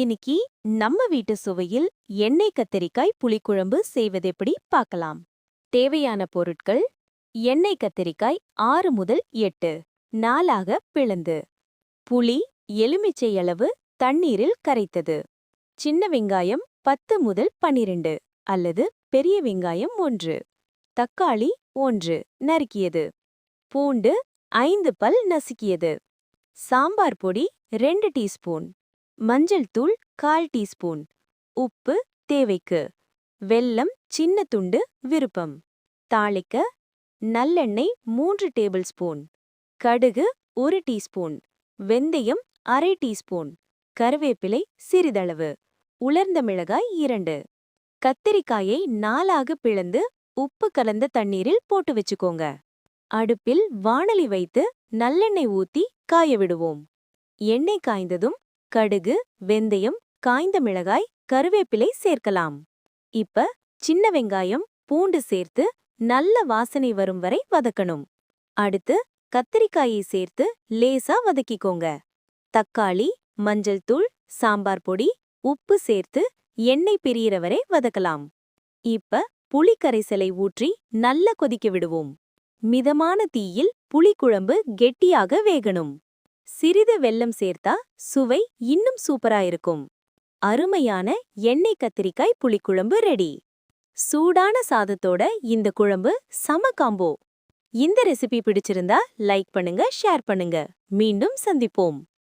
இன்னைக்கு நம்ம வீட்டு சுவையில் எண்ணெய் கத்தரிக்காய் புளிக்குழம்பு செய்வதெப்படி பார்க்கலாம். தேவையான பொருட்கள் எண்ணெய் கத்தரிக்காய் ஆறு முதல் எட்டு நாலாக பிளந்து. புளி எலுமிச்சை அளவு தண்ணீரில் கரைத்தது. சின்ன வெங்காயம் பத்து முதல் பன்னிரண்டு அல்லது பெரிய வெங்காயம் ஒன்று தக்காளி ஒன்று நறுக்கியது. பூண்டு ஐந்து பல் நசுக்கியது. சாம்பார் பொடி ரெண்டு டீஸ்பூன். மஞ்சள் தூள் கால் டீஸ்பூன். உப்பு தேவைக்கு. வெல்லம் சின்ன துண்டு விருப்பம். தாளிக்க நல்லெண்ணெய் மூன்று டேபிள் ஸ்பூன். கடுகு ஒரு டீஸ்பூன். வெந்தயம் அரை டீஸ்பூன். கருவேப்பிலை சிறிதளவு. உலர்ந்த மிளகாய் இரண்டு. கத்திரிக்காயை நாலாக பிளந்து உப்பு கலந்த தண்ணீரில் போட்டு வச்சுக்கோங்க. அடுப்பில் வாணலி வைத்து நல்லெண்ணெய் ஊத்தி காய விடுவோம். எண்ணெய் காய்ந்ததும் கடுகு வெந்தயம் காய்ந்த மிளகாய் கருவேப்பிலை சேர்க்கலாம். இப்ப சின்ன வெங்காயம் பூண்டு சேர்த்து நல்ல வாசனை வரும் வரை வதக்கணும். அடுத்து கத்திரிக்காயை சேர்த்து லேசா வதக்கிக்கோங்க. தக்காளி மஞ்சள் தூள் சாம்பார் பொடி உப்பு சேர்த்து எண்ணெய் பிரியற வரை வதக்கலாம். இப்ப புளி கரைசலை ஊற்றி நல்ல கொதிக்க விடுவோம். மிதமான தீயில் புளிக்குழம்பு கெட்டியாக வேகணும். சிறிது வெல்லம் சேர்த்தா சுவை இன்னும் சூப்பரா இருக்கும். அருமையான எண்ணெய் கத்திரிக்காய் புளிக்குழம்பு ரெடி. சூடான சாதத்தோட இந்த குழம்பு சம காம்போ. இந்த ரெசிபி பிடிச்சிருந்தா லைக் பண்ணுங்க ஷேர் பண்ணுங்க. மீண்டும் சந்திப்போம்.